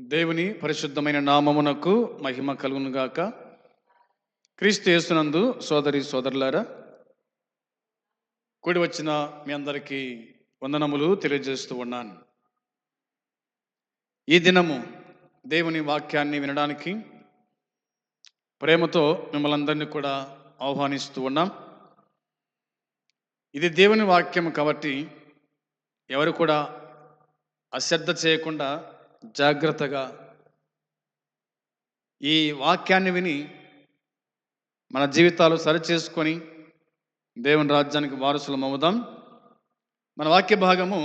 దేవుని పరిశుద్ధమైన నామమునకు మహిమ కలుగునుగాక. క్రీస్తు యేసునందు సోదరి సోదరులారా కూడి వచ్చిన మీ అందరికీ వందనములు తెలియజేస్తూ ఉన్నాను. ఈ దినము దేవుని వాక్యాన్ని వినడానికి ప్రేమతో మిమ్మల్ని అందరినీ కూడా ఆహ్వానిస్తూ ఉన్నాం. ఇది దేవుని వాక్యం కాబట్టి ఎవరు కూడా అశ్రద్ధ చేయకుండా జాగ్రత్తగా ఈ వాక్యాన్ని విని మన జీవితాలు సరిచేసుకొని దేవుని రాజ్యానికి వారసులం అవుదాం. మన వాక్య భాగము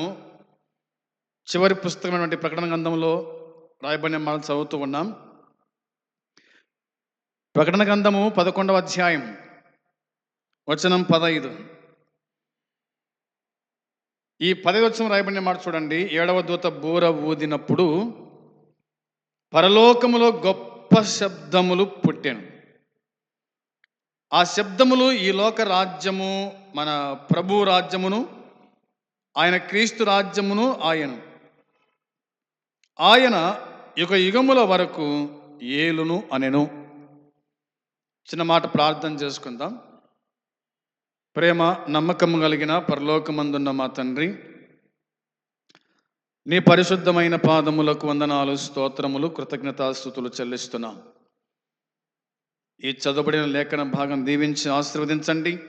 చివరి పుస్తకమైనటువంటి ప్రకటన గ్రంథంలో రాయబడిన మనం చదువుతూ ఉన్నాం. ప్రకటన గ్రంథము పదకొండవ అధ్యాయం వచనం పదైదు ఈ పదవచనం రాయబడిన మాట చూడండి. ఏడవ దూత బూర ఊదినప్పుడు పరలోకములో గొప్ప శబ్దములు పుట్టాను. ఆ శబ్దములు ఈ లోక రాజ్యము మన ప్రభు రాజ్యమును ఆయన క్రీస్తు రాజ్యమును ఆయన. ఆయన యుగ యుగముల వరకు ఏలును అనెను. చిన్న మాట ప్రార్థన చేసుకుందాం. ప్రేమ నమ్మకం కలిగిన పరలోకమందున్న మా తండ్రి నీ పరిశుద్ధమైన పాదములకు వందనాలు స్తోత్రములు కృతజ్ఞతాస్థుతులు చెల్లిస్తున్నాం. ఈ చదువుబడిన లేఖన భాగం దీవించి ఆశీర్వదించండి.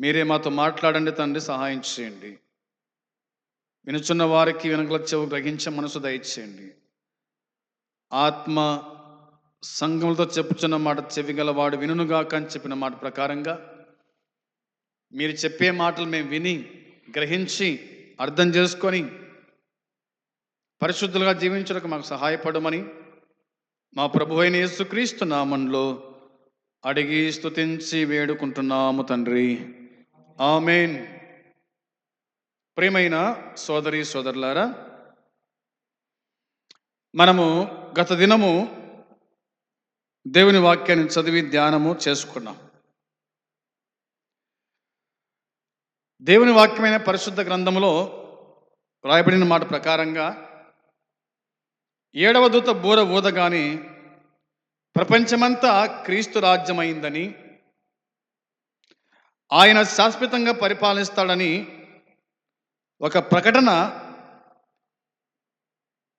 మీరే మాతో మాట్లాడండి తండ్రి సహాయం చేయండి. వినుచున్న వారికి వెనుకల చెవు గ్రహించే మనసు దయచేయండి. ఆత్మ సంఘములతో చెప్పుచున్న మాట చెవిగలవాడు వినుగాక అని చెప్పిన మాట ప్రకారంగా మీరు చెప్పే మాటలు మేము విని గ్రహించి అర్థం చేసుకొని పరిశుద్ధులుగా జీవించడానికి మాకు సహాయపడమని మా ప్రభు అయిన యేసుక్రీస్తు నామంలో అడిగి స్తుతించి వేడుకుంటున్నాము తండ్రి. ఆమెన్. ప్రేమైన సోదరి సోదరులారా మనము గత దినము దేవుని వాక్యాన్ని చదివి ధ్యానము చేసుకున్నాం. దేవుని వాక్యమైన పరిశుద్ధ గ్రంథంలో రాయబడిన మాట ప్రకారంగా ఏడవ దూత బూర ఊదగాని ప్రపంచమంతా క్రీస్తు రాజ్యమైందని ఆయన శాశ్వతంగా పరిపాలిస్తాడని ఒక ప్రకటన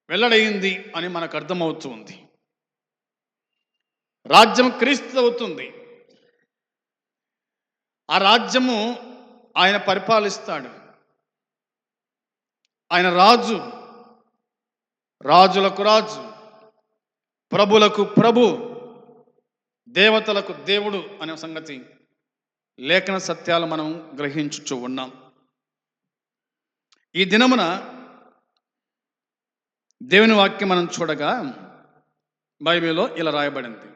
వెల్లడైంది అని మనకు అర్థమవుతుంది రాజ్యం క్రీస్తు అవుతుంది ఆ రాజ్యము ఆయన పరిపాలిస్తాడు. ఆయన రాజు రాజులకు రాజు ప్రభులకు ప్రభు దేవతలకు దేవుడు అనే సంగతి లేఖన సత్యాలు మనం గ్రహించుచు ఉన్నాం. ఈ దినమున దేవుని వాక్యం మనం చూడగా బైబిల్లో ఇలా రాయబడింది.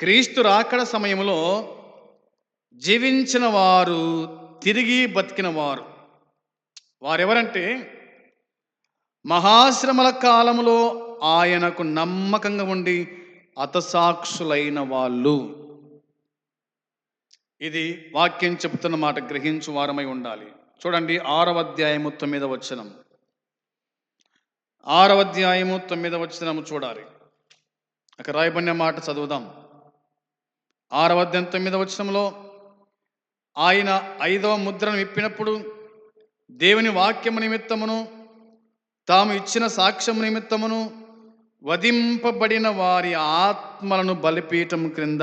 క్రీస్తు రాకడ సమయంలో జీవించిన వారు తిరిగి బతికిన వారు వారెవరంటే మహాశ్రమల కాలంలో ఆయనకు నమ్మకంగా ఉండి అతసాక్షులైన వాళ్ళు. ఇది వాక్యం చెబుతున్న మాట గ్రహించు వారమై ఉండాలి. చూడండి ఆరవ అధ్యాయము తొమ్మిదవ వచనం. ఆరవ అధ్యాయము తొమ్మిదవ వచనము చూడాలి. అక్కడ రాయబడిన మాట చదువుదాం. ఆరవ అధ్యాయం తొమ్మిద వచనంలో ఆయన ఐదవ ముద్రను విప్పినప్పుడు దేవుని వాక్యము నిమిత్తమును తాము ఇచ్చిన సాక్ష్యము నిమిత్తమును వధింపబడిన వారి ఆత్మలను బలిపీఠం క్రింద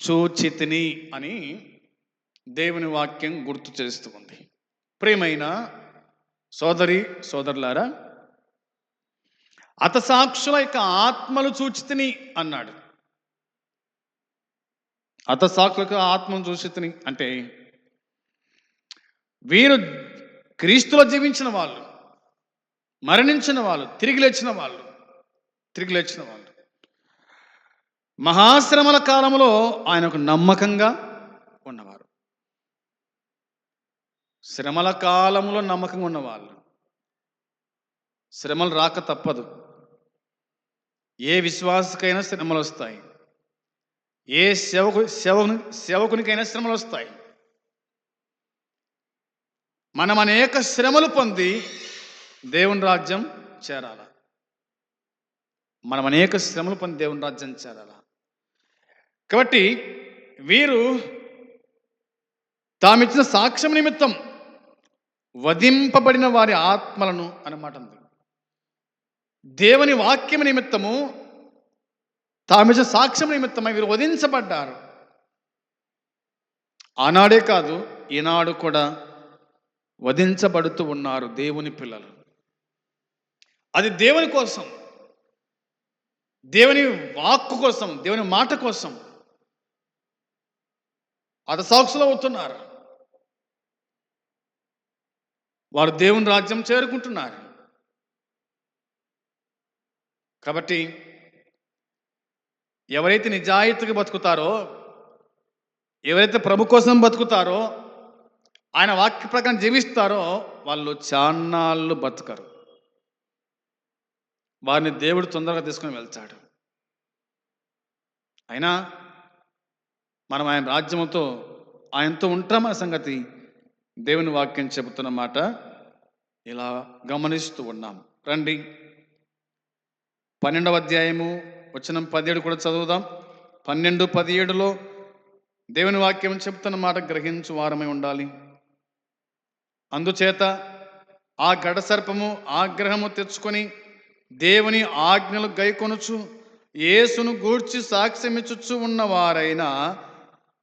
చూచితిని అని దేవుని వాక్యం గుర్తు చేస్తుంది ప్రియమైన సోదరి సోదరులారా అతసాక్షుల యొక్క ఆత్మలు చూచితిని అన్నాడు. అతసాక్షులకు ఆత్మను చూచితిని అంటే వీరు క్రీస్తులో జీవించిన వాళ్ళు మరణించిన వాళ్ళు తిరిగి లేచిన వాళ్ళు తిరిగి లేచిన వాళ్ళు. మహాశ్రమల కాలంలో ఆయనకు నమ్మకంగా ఉన్నవారు. శ్రమల కాలంలో నమ్మకంగా ఉన్నవాళ్ళు. శ్రమలు రాక తప్పదు. ఏ విశ్వాసకైనా శ్రమలు వస్తాయి. ఏ సేవకు సేవకుని సేవకునికైనా శ్రమలు వస్తాయి. మనం అనేక శ్రమలు పొంది దేవుని రాజ్యం చేరాల. మనం అనేక శ్రమలు పొంది దేవుని రాజ్యం చేరాల. కాబట్టి వీరు తామిచ్చిన సాక్ష్యం నిమిత్తం వధింపబడిన వారి ఆత్మలను అన్నమాట దేవుని వాక్యం నిమిత్తము తామిచ్చిన సాక్ష్యం నిమిత్తమై వీరు వధించబడ్డారు. ఆనాడే కాదు ఈనాడు కూడా వధించబడుతూ ఉన్నారు దేవుని పిల్లలు. అది దేవుని కోసం దేవుని వాక్కు కోసం దేవుని మాట కోసం అతసాక్షులు అవుతున్నారు. వారు దేవుని రాజ్యం చేరుకుంటున్నారు. కాబట్టి ఎవరైతే నిజాయితీగా బతుకుతారో ఎవరైతే ప్రభు కోసం బతుకుతారో ఆయన వాక్య ప్రకారం జీవిస్తారో వాళ్ళు చాన్నాళ్ళు బతకరు. వారిని దేవుడు తొందరగా తీసుకొని వెళ్తాడు. అయినా మనం ఆయన రాజ్యముతో ఆయనతో ఉంటామన్న సంగతి దేవుని వాక్యం చెబుతున్న మాట ఇలా గమనిస్తూ ఉన్నాం. రండి. పన్నెండవ అధ్యాయము వచ్చిన పదిహేడు కూడా చదువుదాం. పన్నెండు పదిహేడులో దేవుని వాక్యం చెప్తున్న మాట గ్రహించు వారమై ఉండాలి. అందుచేత ఆ గడసర్పము ఆగ్రహము తెచ్చుకొని దేవుని ఆజ్ఞలు గైకొనుచు యేసును గూర్చి సాక్ష్యమిచ్చుచు ఉన్నవారైన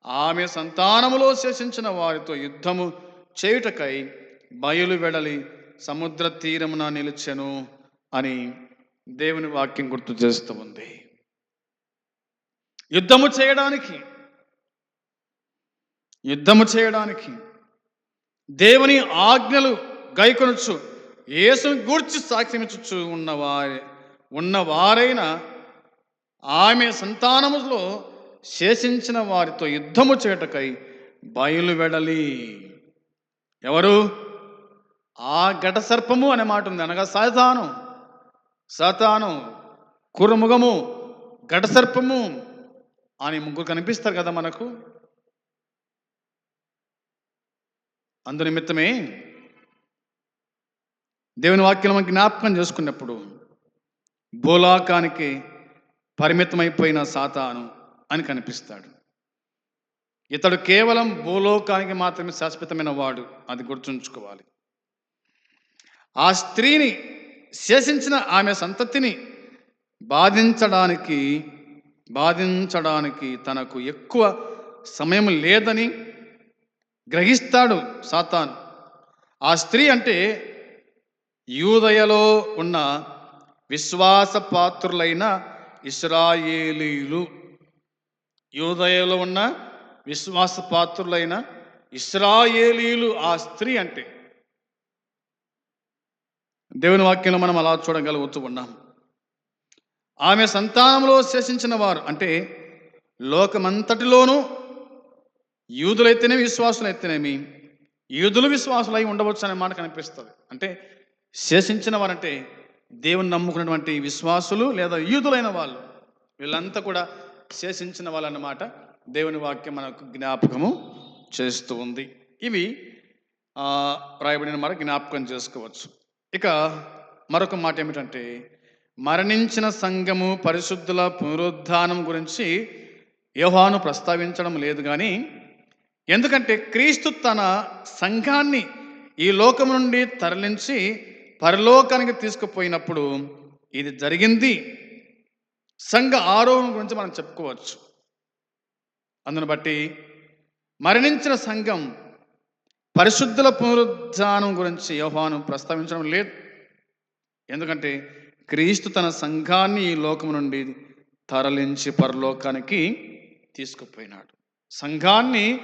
ఆమె సంతానములో శేషించిన వారితో యుద్ధము చేయుటకై బయలు వెడలి సముద్ర తీరమున నిలిచెను అని దేవుని వాక్యం గుర్తు చేస్తూ ఉంది. యుద్ధము చేయడానికి యుద్ధము చేయడానికి దేవుని ఆజ్ఞలు గైకొనొచ్చు. యేసును గూర్చి సాక్ష్యమిచ్చు ఉన్నవారే ఉన్నవారైన ఆమె సంతానములో శేషించిన వారితో యుద్ధము చేటకై బయలువెడలి ఎవరు? ఆ ఘట సర్పము అనే మాట ఉంది. అనగా సాతాను సాతాను కురుముగము ఘట సర్పము. అని ముగ్గురు కనిపిస్తారు కదా మనకు? అందు నిమిత్తమే దేవుని వాక్యం మనం జ్ఞాపకం చేసుకున్నప్పుడు భూలోకానికి పరిమితమైపోయిన సాతాను అని కనిపిస్తాడు. ఇతడు కేవలం భూలోకానికి మాత్రమే శాశ్వతమైన వాడు అది గుర్తుంచుకోవాలి. ఆ స్త్రీని శేషించిన ఆమె సంతతిని బాధించడానికి బాధించడానికి తనకు ఎక్కువ సమయం లేదని గ్రహిస్తాడు సాతాను. ఆ స్త్రీ అంటే యూదయలో ఉన్న విశ్వాస పాత్రులైన ఇస్రాయేలీలు. యూదయలో ఉన్న విశ్వాస పాత్రులైన ఇస్రాయేలీలు ఆ స్త్రీ అంటే. దేవుని వాక్యంలో మనం అలా చూడగలుగుతూ ఉన్నాం. ఆమె సంతానంలో శేషించిన వారు అంటే లోకమంతటిలోనూ యూదులైతేనే విశ్వాసులైతేనేమి? యూదులు విశ్వాసులై ఉండవచ్చు అనే మాట కనిపిస్తుంది. అంటే శేషించిన వారంటే దేవుని నమ్ముకున్నటువంటి విశ్వాసులు లేదా యూదులైన వాళ్ళు. వీళ్ళంతా కూడా శేషించిన వాళ్ళన్నమాట దేవుని వాక్యం మనకు జ్ఞాపకము చేస్తూ ఉంది. ఇవి రాయబడిన మాట జ్ఞాపకం చేసుకోవచ్చు. ఇక మరొక మాట ఏమిటంటే మరణించిన సంఘము పరిశుద్ధుల పునరుద్ధానం గురించి యోహాను ప్రస్తావించడం లేదు కానీ ఎందుకంటే క్రీస్తు తన సంఘాన్ని ఈ లోకం నుండి తరలించి పరలోకానికి తీసుకుపోయినప్పుడు ఇది జరిగింది. సంఘ ఆరోహణ గురించి మనం చెప్పుకోవచ్చు. అందును బట్టి మరణించిన సంఘం పరిశుద్ధుల పునరుద్ధానం గురించి యోహాను ప్రస్తావించడం లేదు. ఎందుకంటే క్రీస్తు తన సంఘాన్ని ఈ లోకం నుండి తరలించి పరలోకానికి తీసుకుపోయినాడు. సంఘాన్ని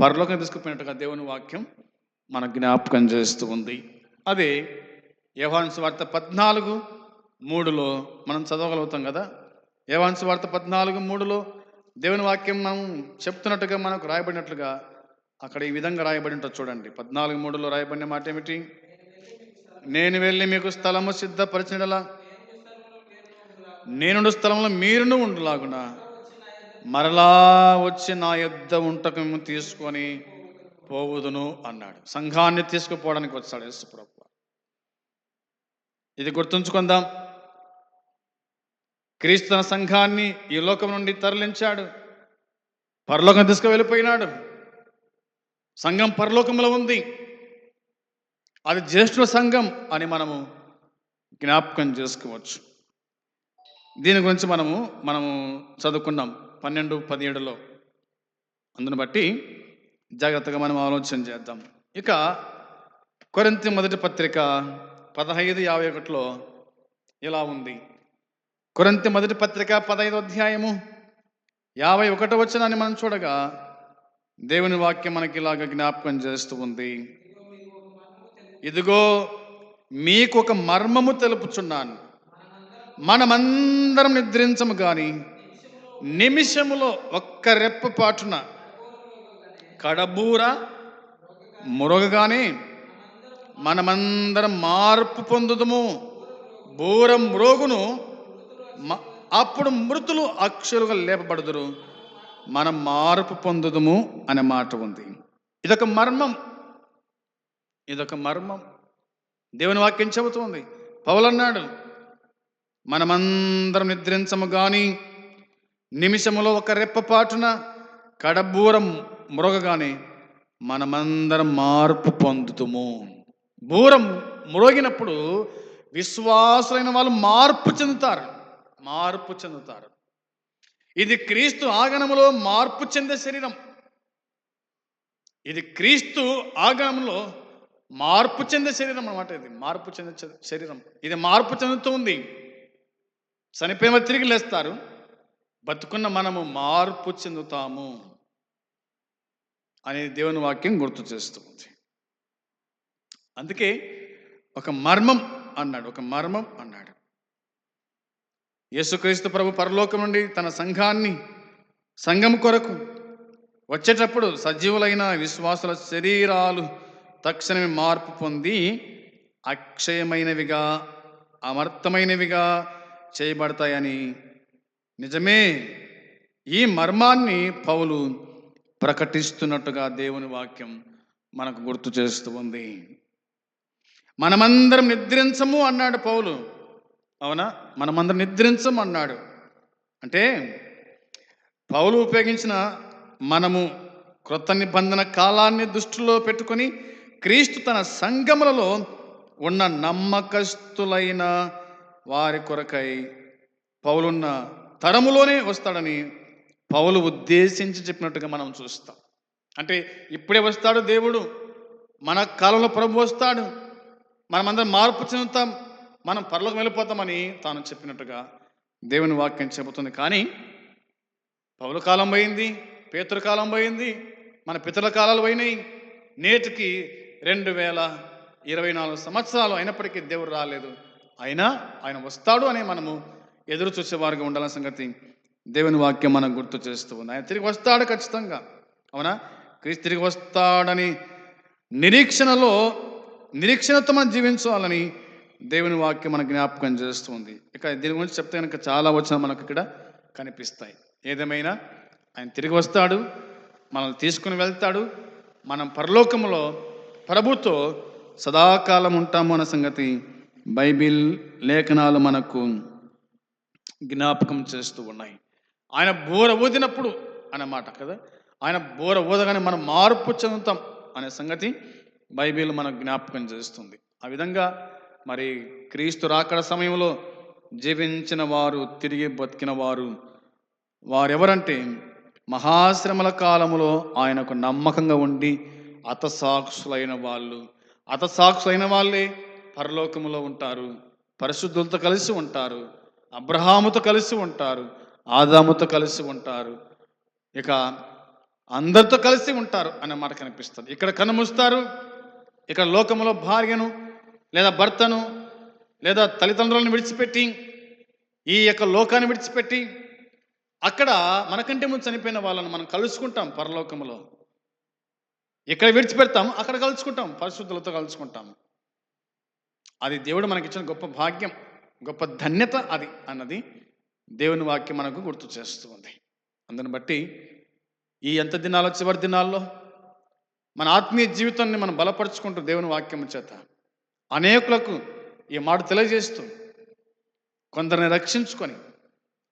పరలోకం తీసుకుపోయినట్టుగా దేవుని వాక్యం మన జ్ఞాపకం చేస్తూ ఉంది. అదే యవాన్స్ వార్త పద్నాలుగు మూడులో మనం చదవగలుగుతాం కదా? యవాన్స్ వార్త పద్నాలుగు మూడులో దేవుని వాక్యం మనం చెప్తున్నట్టుగా మనకు రాయబడినట్లుగా అక్కడ ఈ విధంగా రాయబడి ఉంటుంది చూడండి. పద్నాలుగు మూడులో రాయబడిన మాట ఏమిటి నేను వెళ్ళి మీకు స్థలము సిద్ధపరిచినలా. నేనుండు స్థలంలో మీరును ఉండులాగున. మరలా వచ్చి నా యుద్ధ ఉంటకము తీసుకొని పోవుదును అన్నాడు. సంఘాన్ని తీసుకుపోవడానికి వచ్చాడు యేసుప్రభు ఇది గుర్తుంచుకుందాం. క్రీస్తు తన సంఘాన్ని ఈ లోకం నుండి తరలించాడు. పరలోకం తీసుకు వెళ్ళిపోయినాడు సంఘం పరలోకంలో ఉంది. అది జ్యేష్ఠుల సంఘం అని మనము జ్ఞాపకం చేసుకోవచ్చు. దీని గురించి మనము మనము చదువుకున్నాం పన్నెండు పదిహేడులో. అందును బట్టి జాగ్రత్తగా మనం ఆలోచన చేద్దాం. ఇక కొరింతి మొదటి పత్రిక పదహైదు యాభై ఒకటిలో ఇలా ఉంది. కొరంతి మొదటి పత్రిక పదహైదు అధ్యాయము యాభై ఒకటి వచనాన్ని మనం చూడగా దేవుని వాక్యం మనకి ఇలాగ జ్ఞాపకం చేస్తూ ఉంది. ఇదిగో మీకు ఒక మర్మము తెలుపుచున్నాను. మనమందరం నిద్రించము కానీ నిమిషములో ఒక్క రెప్పపాటున కడబూర మురగగానే మనమందరం మార్పు పొందుదము. బూర మ్రోగును మ- అప్పుడు మృతులు అక్షరుగా లేపబడుదురు. మనం మార్పు పొందుదము అనే మాట ఉంది. ఇదొక మర్మం. ఇదొక మర్మం. దేవుని వాక్యం చెబుతుంది. పౌలన్నాడు మనమందరం నిద్రించము కానీ నిమిషములో ఒక రెప్పపాటున కడబూరం మురగగానే మనమందరం మార్పు పొందుతుము. బూరం మురగినప్పుడు విశ్వాసులైన వాళ్ళు మార్పు చెందుతారు. మార్పు చెందుతారు. ఇది క్రీస్తు ఆగమనములో మార్పు చెందే శరీరం. ఇది క్రీస్తు ఆగమనంలో మార్పు చెందే శరీరం అన్నమాట ఇది. మార్పు చెందే శరీరం. ఇది మార్పు చెందుతూ ఉంది. చనిపోయిన తిరిగి లేస్తారు. బతుకున్న మనము మార్పు చెందుతాము అనేది దేవుని వాక్యం గుర్తు చేస్తుంది అందుకే ఒక మర్మం అన్నాడు. ఒక మర్మం అన్నాడు. యేసుక్రీస్తు ప్రభు పరలోకం నుండి తన సంఘాన్ని సంఘం కొరకు వచ్చేటప్పుడు సజీవులైన విశ్వాసుల శరీరాలు తక్షణమే మార్పు పొంది అక్షయమైనవిగా అమర్థమైనవిగా చేయబడతాయని నిజమే. ఈ మర్మాన్ని పౌలు ప్రకటిస్తున్నట్టుగా దేవుని వాక్యం మనకు గుర్తు చేస్తూ ఉంది. మనమందరం నిద్రించము అన్నాడు పౌలు. అవునా? మనమందరం నిద్రించము అన్నాడు. అంటే పౌలు ఉపయోగించిన మనము క్రొత్త నిబంధన కాలాన్ని దృష్టిలో పెట్టుకొని క్రీస్తు తన సంగములలో ఉన్న నమ్మకస్తులైన వారి కొరకై పౌలున్న తరములోనే వస్తాడని పౌలు ఉద్దేశించి చెప్పినట్టుగా మనం చూస్తాం. అంటే ఇప్పుడే వస్తాడు దేవుడు మన కాలంలో ప్రభు వస్తాడు మనమందరం మార్పు చెందుతాం మనం పరలోకి వెళ్ళిపోతామని తాను చెప్పినట్టుగా దేవుని వాక్యం చెబుతుంది. కానీ పౌల కాలం పోయింది పేతుల కాలం పోయింది మన పితరుల కాలాలు పోయినాయి నేటికి రెండు వేల ఇరవై నాలుగు సంవత్సరాలు అయినప్పటికీ దేవుడు రాలేదు. అయినా ఆయన వస్తాడు అని మనము ఎదురు చూసేవారుగా ఉండాల సంగతి దేవుని వాక్యం మనం గుర్తు చేస్తూ ఉంది. ఆయన తిరిగి వస్తాడు ఖచ్చితంగా. అవునా? క్రీస్తు తిరిగి వస్తాడని నిరీక్షణలో నిరీక్షణతో మనం జీవించాలని దేవుని వాక్యం మనకు జ్ఞాపకం చేస్తుంది ఇక దీని గురించి చెప్తే కనుక చాలా వచ్చిన మనకు ఇక్కడ కనిపిస్తాయి. ఏదేమైనా ఆయన తిరిగి వస్తాడు మనల్ని తీసుకుని వెళ్తాడు. మనం పరలోకంలో ప్రభుతో సదాకాలం ఉంటాము అన్న సంగతి బైబిల్ లేఖనాలు మనకు జ్ఞాపకం చేస్తూ ఉన్నాయి. ఆయన బోర ఊదినప్పుడు అన్నమాట కదా? ఆయన బోర ఊదగానే మనం మార్పు చెందుతాం అనే సంగతి బైబిల్ మనకు జ్ఞాపకం చేస్తుంది. ఆ విధంగా మరి క్రీస్తు రాకడ సమయంలో జీవించిన వారు తిరిగి బతికిన వారు వారెవరంటే మహాశ్రమల కాలంలో ఆయనకు నమ్మకంగా ఉండి అతసాక్షులైన వాళ్ళు. అతసాక్షులైన వాళ్ళే పరలోకములో ఉంటారు. పరిశుద్ధులతో కలిసి ఉంటారు. అబ్రహాముతో కలిసి ఉంటారు. ఆదాముతో కలిసి ఉంటారు. ఇక అందరితో కలిసి ఉంటారు అనే మాట కనిపిస్తుంది. ఇక్కడ కనుమూస్తారు ఇక్కడ లోకములో భార్యను లేదా భర్తను లేదా తల్లిదండ్రులను విడిచిపెట్టి ఈ యొక్క లోకాన్ని విడిచిపెట్టి అక్కడ మనకంటే ముందు చనిపోయిన వాళ్ళని మనం కలుసుకుంటాం పరలోకములో. ఇక్కడ విడిచిపెడతాం అక్కడ కలుసుకుంటాం పరిశుద్ధులతో కలుసుకుంటాం. అది దేవుడు మనకిచ్చిన గొప్ప భాగ్యం గొప్ప ధన్యత అది అన్నది దేవుని వాక్యం మనకు గుర్తు చేస్తూ ఉంది అందుని బట్టి ఈ ఎంత దినాల్లో చివరి దినాల్లో మన ఆత్మీయ జీవితాన్ని మనం బలపరుచుకుంటూ దేవుని వాక్యం చేత అనేకులకు ఈ మాట తెలియజేస్తూ కొందరిని రక్షించుకొని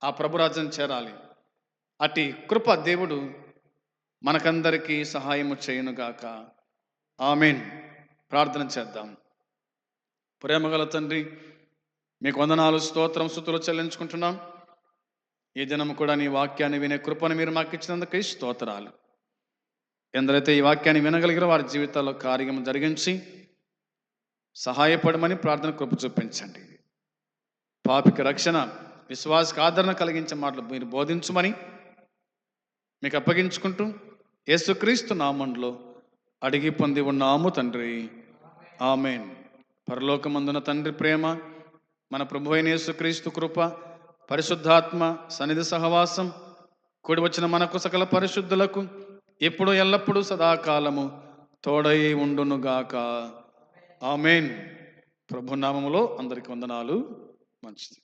ఆ ప్రభురాజ్యం చేరాలి. అటు కృప దేవుడు మనకందరికీ సహాయము చేయునుగాక. ఆమెన్. ప్రార్థన చేద్దాం. ప్రేమగల తండ్రి మీకు వందనాలు స్తోత్రం స్థుతులు చెల్లించుకుంటున్నాం. ఈ దినం కూడా నీ వాక్యాన్ని వినే కృపను మీరు మాకు ఇచ్చినందుకు స్తోత్రాలు. ఎందరైతే ఈ వాక్యాన్ని వినగలిగిన వారి జీవితాల్లో కార్యం జరిగించి సహాయపడమని ప్రార్థన కృప చూపించండి. పాపికి రక్షణ విశ్వాసకు ఆదరణ కలిగించే మాటలు మీరు బోధించమని మీకు అప్పగించుకుంటూ యేసుక్రీస్తు నామంలో అడిగి పొంది ఉన్నాము తండ్రి. ఆమెన్. పరలోకమందున తండ్రి ప్రేమ మన ప్రభు అయిన యేసుక్రీస్తు కృప పరిశుద్ధాత్మ సన్నిధి సహవాసం కూడి వచ్చిన మనకు సకల పరిశుద్ధులకు ఎప్పుడు ఎల్లప్పుడూ సదాకాలము తోడై ఉండునుగాక. ఆమెన్. ప్రభు నామములో అందరికి వందనాలు. మంచిది.